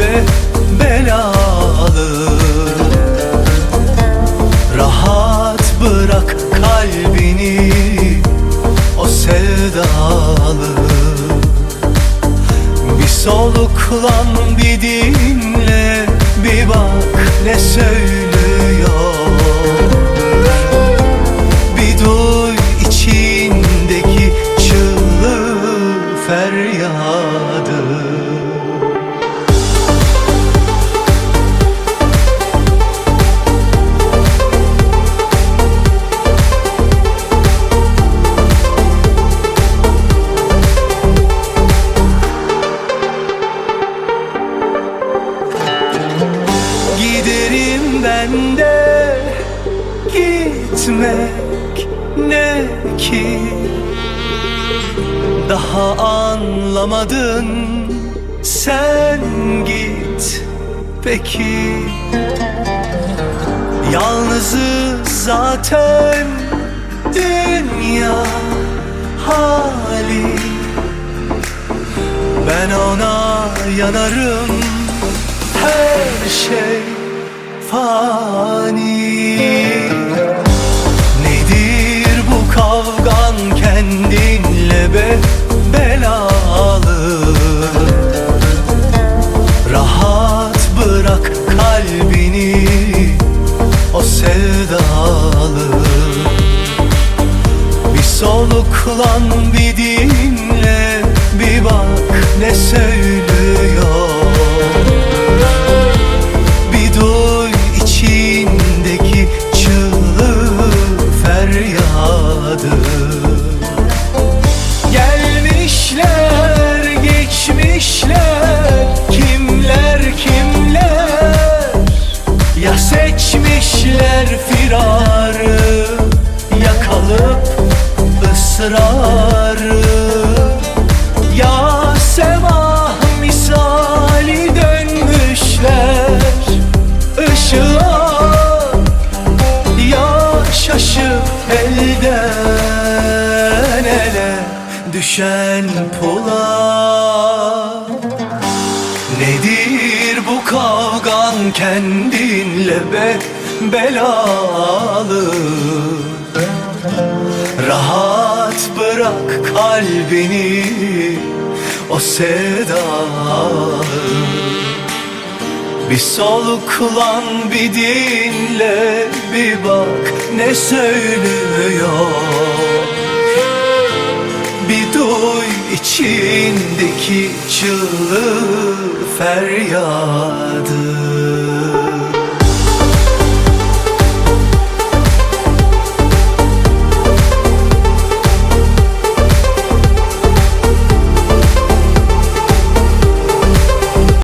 be belalı Rahat bırak kalbini o sevdalı Bir soluklan bir dinle bir bak ne söylüyor Giderim ben de gitmek ne ki? Daha anlamadın sen git peki? Yalnızız zaten dünya hali. Ben ona yanarım her şey fani. Nedir bu kavgan kendinle be belalı? Rahat bırak kalbini o sevdalı. Bir soluklan bir dinle bir bak ne söylüyor ısrarı Ya sevah misali dönmüşler ışığa. Ya şaşıp elden ele düşen pula Nedir bu kavgan kendinle be belalı? Rahat bırak kalbini o sevdalı Bir soluklan bir dinle bir bak ne söylüyor. Bir duy içindeki çığlığı feryat